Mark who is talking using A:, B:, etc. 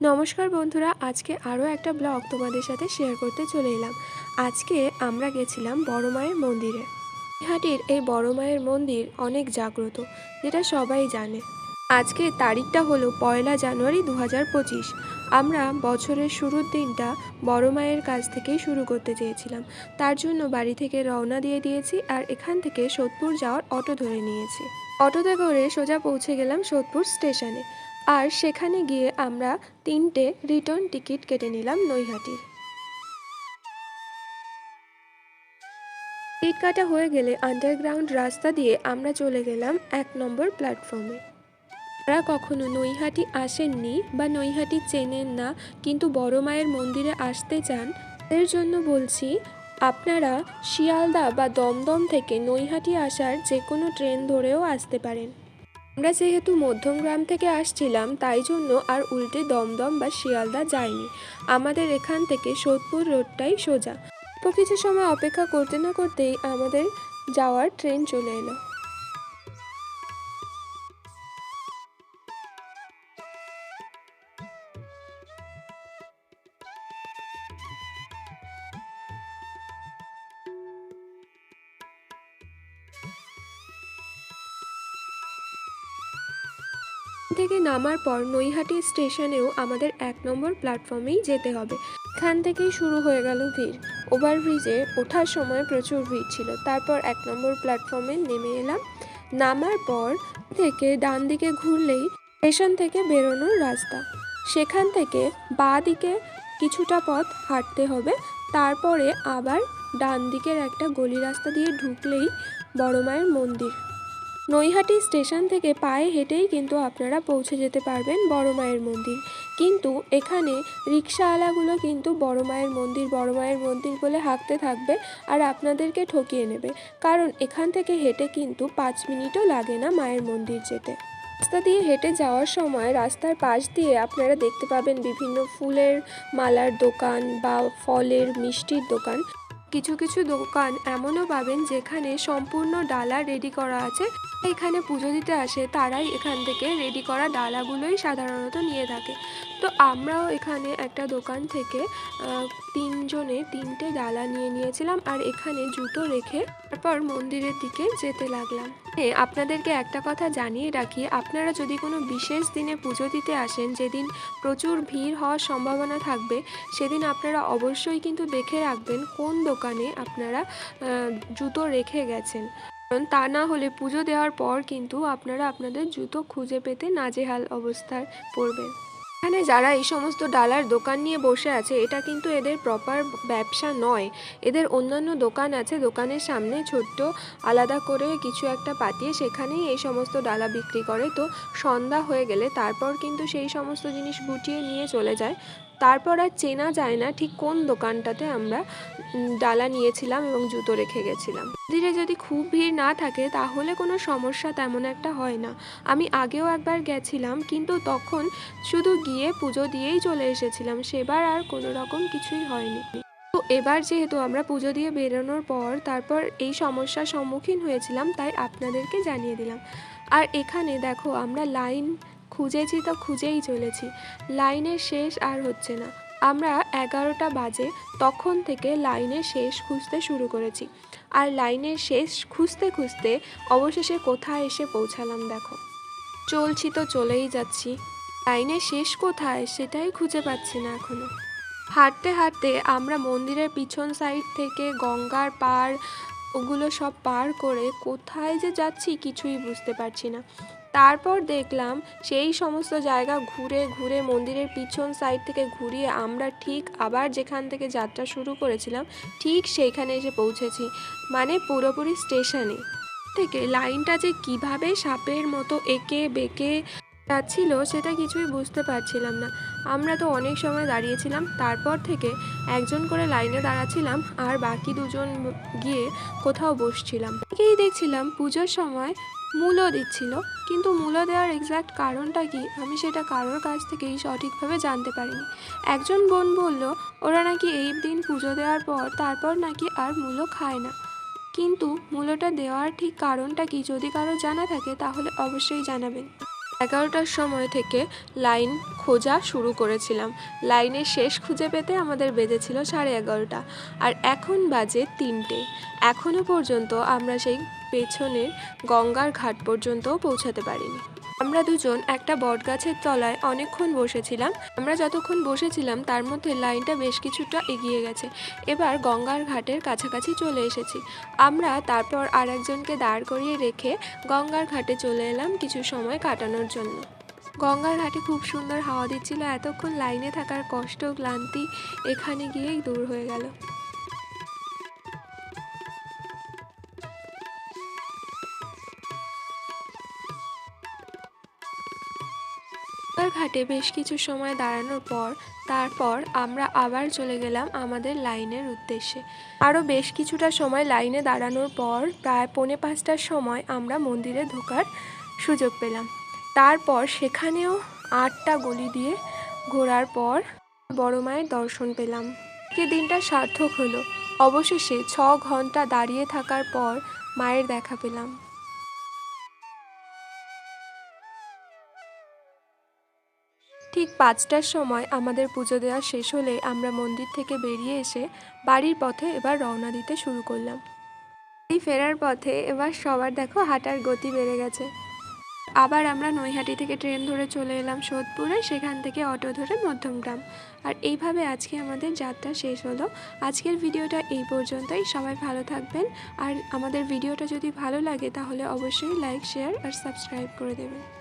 A: নমস্কার বন্ধুরা, আজকে আরও একটা ব্লগ তোমাদের সাথে শেয়ার করতে চলে এলাম। আজকে আমরা গেছিলাম বড় মায়ের মন্দিরে। হাটির এই বড় মায়ের মন্দির অনেক জাগ্রত, যেটা সবাই জানে। আজকে তারিখটা হলো পয়লা জানুয়ারি দু আমরা বছরের শুরুর দিনটা বড় মায়ের কাছ থেকেই শুরু করতে চেয়েছিলাম। তার জন্য বাড়ি থেকে রওনা দিয়ে দিয়েছি আর এখান থেকে সোদপুর যাওয়ার অটো ধরে নিয়েছি। অটোতে করে সোজা পৌঁছে গেলাম সোদপুর স্টেশনে। আর সেখানে গিয়ে আমরা তিনটে রিটার্ন টিকিট কেটে নিলাম নৈহাটির। টিকিট কাটা হয়ে গেলে আন্ডারগ্রাউন্ড রাস্তা দিয়ে আমরা চলে গেলাম এক নম্বর প্ল্যাটফর্মে যারা কখনো নৈহাটি আসেননি বা নৈহাটি চেনেন না, কিন্তু বড় মায়ের মন্দিরে আসতে চান এর জন্য বলছি, আপনারা শিয়ালদা বা দমদম থেকে নৈহাটি আসার যে কোনো ট্রেন ধরেও আসতে পারেন। আমরা যেহেতু মধ্যম গ্রাম থেকে আসছিলাম, তাই জন্য আর উল্টে দমদম বা শিয়ালদা যায়নি আমাদের এখান থেকে সোদপুর রোডটাই সোজা। তো কিছু সময় অপেক্ষা করতে না করতেই আমাদের যাওয়ার ট্রেন চলে এলো। থেকে নামার পর নৈহাটি স্টেশনেও আমাদের এক নম্বর প্ল্যাটফর্মেই যেতে হবে। এখান থেকেই শুরু হয়ে গেল ভিড়। ওভারব্রিজে ওঠার সময় প্রচুর ভিড় ছিল। তারপর এক নম্বর প্ল্যাটফর্মে নেমে এলাম। নামার পর থেকে ডান দিকে ঘুরলেই স্টেশন থেকে বেরোনোর রাস্তা। সেখান থেকে বাঁ দিকে কিছুটা পথ হাঁটতে হবে। তারপরে আবার ডান দিকের একটা গলি রাস্তা দিয়ে ঢুকলেই বড় মায়ের মন্দির। নৈহাটি স্টেশন থেকে পায়ে হেঁটেই কিন্তু আপনারা পৌঁছে যেতে পারবেন বড় মায়ের মন্দির। কিন্তু এখানে রিক্সাওয়ালাগুলো কিন্তু বড় মায়ের মন্দির, বড় মায়ের মন্দির বলে হাঁকতে থাকবে আর আপনাদেরকে ঠকিয়ে নেবে। কারণ এখান থেকে হেঁটে কিন্তু পাঁচ মিনিটও লাগে না মায়ের মন্দির যেতে। রাস্তা দিয়ে হেঁটে যাওয়ার সময় রাস্তার পাশ দিয়ে আপনারা দেখতে পাবেন বিভিন্ন ফুলের মালার দোকান বা ফলের মিষ্টির দোকান। কিছু কিছু দোকান এমনও পাবেন যেখানে সম্পূর্ণ ডালা রেডি করা আছে। এখানে পুজো দিতে আসে, তারাই এখান থেকে রেডি করা ডালাগুলোই সাধারণত নিয়ে থাকে। তো আমরাও এখানে একটা দোকান থেকে তিনজনে তিনটে ডালা নিয়ে নিয়েছিলাম আর এখানে জুতো রেখে তারপর মন্দিরের দিকে যেতে লাগলাম। আপনাদেরকে একটা কথা জানিয়ে রাখি, আপনারা যদি কোনো বিশেষ দিনে পুজো দিতে আসেন, যেদিন প্রচুর ভিড় হওয়ার সম্ভাবনা থাকবে, সেদিন আপনারা অবশ্যই কিন্তু দেখে রাখবেন কোন দোকানে আপনারা জুতো রেখে গেছেন। কারণ তা না হলে পুজো দেওয়ার পর কিন্তু আপনারা আপনাদের জুতো খুঁজে পেতে নাজেহাল অবস্থায় পড়বেন। এখানে যারা এই সমস্ত ডালার দোকান নিয়ে বসে আছে, এটা কিন্তু এদের প্রপার ব্যবসা নয়। এদের অন্যান্য দোকান আছে, দোকানের সামনে ছোট্ট আলাদা করে কিছু একটা পাতিয়ে সেখানেই এই সমস্ত ডালা বিক্রি করে। তো সন্ধ্যা হয়ে গেলে তারপর কিন্তু সেই সমস্ত জিনিস গুটিয়ে নিয়ে চলে যায়। তারপর আর চেনা যায় না ঠিক কোন দোকানটাতে আমরা ডালা নিয়েছিলাম এবং জুতো রেখে গেছিলাম। ধীরে যদি খুব ভিড় না থাকে তাহলে কোনো সমস্যা তেমন একটা হয় না। আমি আগেও একবার গেছিলাম কিন্তু তখন শুধু গিয়ে পুজো দিয়েই চলে এসেছিলাম, সেবার আর কোনো রকম কিছুই হয়নি। তো এবার যেহেতু আমরা পুজো দিয়ে বেরোনোর পর তারপর এই সমস্যার সম্মুখীন হয়েছিলাম তাই আপনাদেরকে জানিয়ে দিলাম। আর এখানে দেখো আমরা লাইন খুঁজেছি তো খুঁজেই চলেছি। লাইনের শেষ আর হচ্ছে না। আমরা এগারোটা বাজে তখন থেকে লাইনের শেষ খুঁজতে শুরু করেছি। আর লাইনের শেষ খুঁজতে খুঁজতে অবশেষে কোথায় এসে পৌঁছালাম দেখো। চলছি তো চলেই যাচ্ছি। লাইনের শেষ কোথায় সেটাই খুঁজে পাচ্ছি না এখনও। হাঁটতে হাঁটতে আমরা মন্দিরের পিছন সাইড থেকে গঙ্গার পার ওগুলো সব পার করে কোথায় যে যাচ্ছি কিছুই বুঝতে পারছি না। তারপর দেখলাম সেই সমস্ত জায়গা ঘুরে ঘুরে মন্দিরের পিছন সাইড থেকে ঘুরিয়ে আমরা ঠিক আবার যেখান থেকে যাত্রা শুরু করেছিলাম, ঠিক সেইখানে এসে পৌঁছেছি। মানে পুরোপুরি স্টেশনে থেকে লাইনটা যে কীভাবে সাপের মতো এঁকে বেঁকে যাচ্ছিল সেটা কিছুই বুঝতে পারছিলাম না। আমরা তো অনেক সময় দাঁড়িয়েছিলাম, তারপর থেকে একজন করে লাইনে দাঁড়াচ্ছিলাম আর বাকি দুজন গিয়ে কোথাও বসছিলাম। একেই দেখছিলাম পুজোর সময় মূল্য দিচ্ছিল, কিন্তু মূল্য দেওয়ার এক্সাক্ট কারণটা কি আমি সেটা কারোর কাছ থেকেই সঠিকভাবে জানতে পারিনি। একজন বোন বলল, ওরা নাকি এই দিন পুজো দেওয়ার পর, তারপর নাকি আর মূল্য খায় না। কিন্তু মূল্যটা দেওয়ার ঠিক কারণটা কি যদি কারও জানা থাকে, তাহলে অবশ্যই জানাবেন। এগারোটার সময় থেকে লাইন খোঁজা শুরু করেছিলাম। লাইনের শেষ খুঁজে পেতে আমাদের বেজেছিল সাড়ে এগারোটা, আর এখন বাজে তিনটে। এখনও পর্যন্ত আমরা সেই পেছনের গঙ্গার ঘাট পর্যন্তও পৌঁছাতে পারিনি। আমরা দুজন একটা বটগাছের তলায় অনেকক্ষণ বসেছিলাম। আমরা যতক্ষণ বসেছিলাম, তার মধ্যে লাইনটা বেশ কিছুটা এগিয়ে গেছে। এবার গঙ্গার ঘাটের কাছাকাছি চলে এসেছি। আমরা তারপর আর একজনকে দাঁড় করিয়ে রেখে গঙ্গার ঘাটে চলে এলাম কিছু সময় কাটানোর জন্য। গঙ্গার ঘাটে খুব সুন্দর হাওয়া দিচ্ছিল। এতক্ষণ লাইনে থাকার কষ্ট, ক্লান্তি এখানে গিয়েই দূর হয়ে গেল। গঙ্গার ঘাটে বেশ কিছু সময় দাঁড়ানোর পর, তারপর আমরা আবার চলে গেলাম আমাদের লাইনের উদ্দেশ্যে। আরও বেশ কিছুটা সময় লাইনে দাঁড়ানোর পর, প্রায় পৌনে পাঁচটার সময় আমরা মন্দিরে ঢোকার সুযোগ পেলাম। তারপর সেখানেও আটটা গলি দিয়ে ঘোরার পর বড় মায়ের দর্শন পেলাম। কে দিনটা সার্থক হলো। অবশেষে ছ ঘণ্টা দাঁড়িয়ে থাকার পর মায়ের দেখা পেলাম। ঠিক পাঁচটার সময় আমাদের পুজো দেওয়া শেষ হলে আমরা মন্দির থেকে বেরিয়ে এসে বাড়ির পথে এবার রওনা দিতে শুরু করলাম। এই ফেরার পথে এবার সবার দেখো হাঁটার গতি বেড়ে গেছে। আবার আমরা নৈহাটি থেকে ট্রেন ধরে চলে এলাম সোদপুরে, সেখান থেকে অটো ধরে মধ্যমগ্রাম। আর এইভাবে আজকে আমাদের যাত্রা শেষ হলো। আজকের ভিডিওটা এই পর্যন্তই। সবাই ভালো থাকবেন। আর আমাদের ভিডিওটা যদি ভালো লাগে তাহলে অবশ্যই লাইক, শেয়ার আর সাবস্ক্রাইব করে দেবেন।